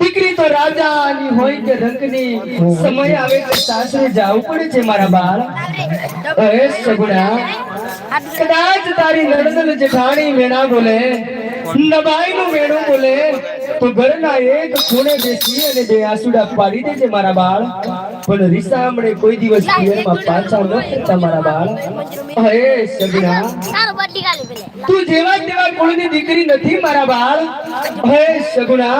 દીકરી તો રાજાની હોય કે રંગની. સમય આવે તો સાસરે જવું પડે છે મારા બાળ. હે સગુણા, કદાચ તારી નડદલ જેઠાણી મેણા બોલે નબાઈ નું મેણું બોલે તો ઘરના એક ખૂણે બેસી અને બે આસુડા પાડી દેજે મારા બાળ. પણ રીસામણે કોઈ દિવસ પિયરમાં પાછા ન ફરતા મારા બાળ. હે પેલે. તું જેવા તેવા કુળની દીકરી નથી મારા બાળ. હે સગુણા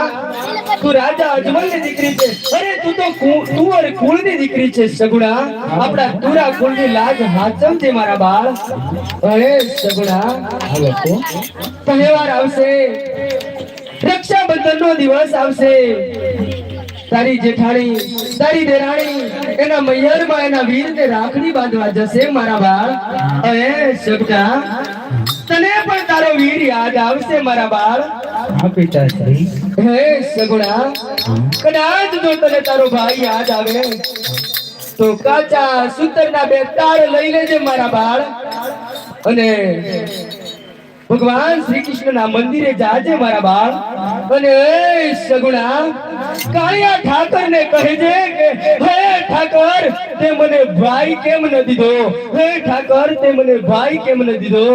તું રાજા અજમલની દીકરી છે. અરે તું તો કુ- તુંવર કુળની દીકરી છે સગુણા આપણા તુરા કુળની લાજ હાચમ છે મારા બાળ. હે સગુણા હવે તો. તહેવાર આવશે. દિવસ આવશે. તારી જેઠાણી તારી દેરાણી એના મૈયરમાં એના વીરને રાખડી બાંધવા જશે મારા બાળ. અરે તને પણ તારો વીર યાદ આવશે મારા બાળ. હા પિતાશ્રી. હે સગુણા કદાચ જો તને તારો ભાઈ યાદ આવે તો કાચા સૂતરના બે તાર લઈ લેજે મારા બાળ. અને ભગવાન શ્રી કૃષ્ણના મંદિરે જાજે મારા બાળ. અને એ સગુણા, કાળિયા કહે કહેજે કે, હે ઠાકર, તે મને ભાઈ કેમ ન દીધો? હે ઠાકર, તે મને ભાઈ કેમ ન દીધો?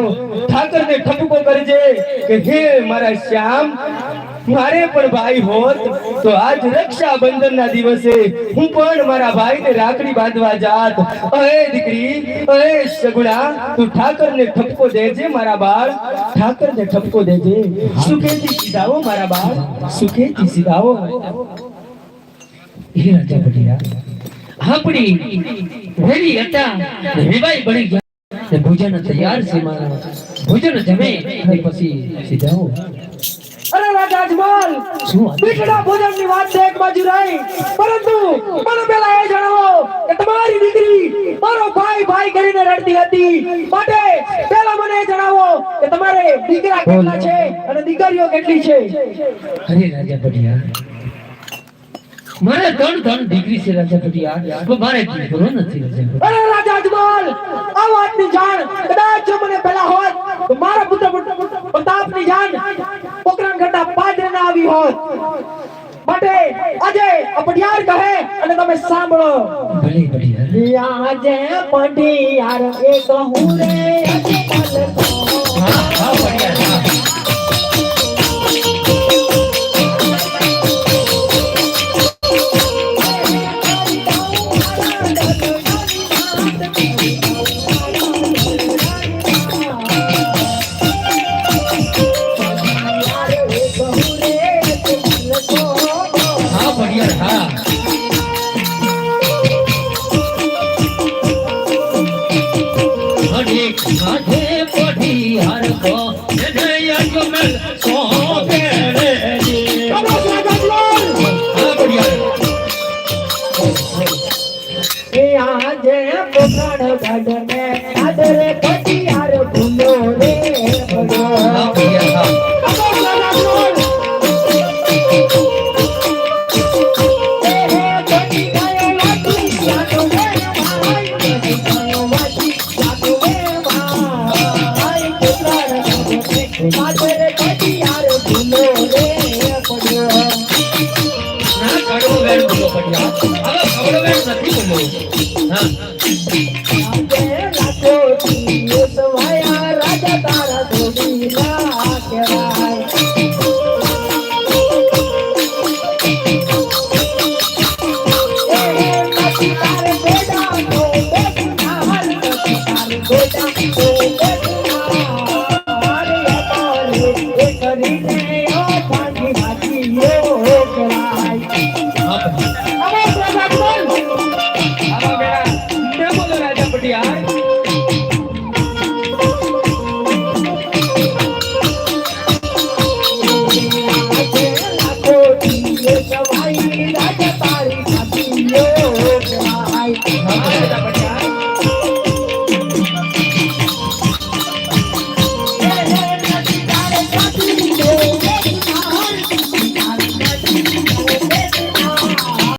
ઠાકર ને ઠપકો કરજે કે, હે મારા શ્યામ મારે પણ ભાઈ હોત, તો આજ રક્ષાબંધન ના દિવસે હું પણ મારા ભાઈને રાખડી બાંધવા જાત. અહે દીકરી અહે સગુણા, તું ઠાકરને ઠપકો દેજે મારા બાળ, ઠાકરને ઠપકો દેજે. સુખેથી સીધાવો મારા બાળ સુખેથી સીધાવો હે રાજા પટિયા આપણી વેલી હતા, રેવાઈ બની ગયા. ભોજન તૈયાર છે મારા. ભોજન જમે પછી સીધાઓ. અરે રાજા અજમલ વાત? ની વાત છે એક બાજુ રહી પરંતુ મને પેલા એ જણાવો કે તમારી દીકરી મારો ભાઈ ભાઈ કરીને રડતી હતી માટે પેલા મને એ જણાવો કે તમારે દીકરા કેટલા છે અને દીકરીઓ કેટલી છે અરે રાજા પટિયા મારે ત્રણ ત્રણ દીકરી છે રાજા પટિયા પણ મારે દીકરો નથી રાજા અરે રાજા અજમલ આ વાતની જાણ કદાચ જો મને પેલા હોત તો મારા પુત્ર પ્રતાપની જાણ હોત. માટે આજે પટિયાર કહે અને તમે સાંભળો. ભલે પટિયા આજે પટિયાર એ કહું રે. હા હા સોંપે રે આજે પોકરણ ગઢને આદરે હવે કડવો નથી બોલો હા.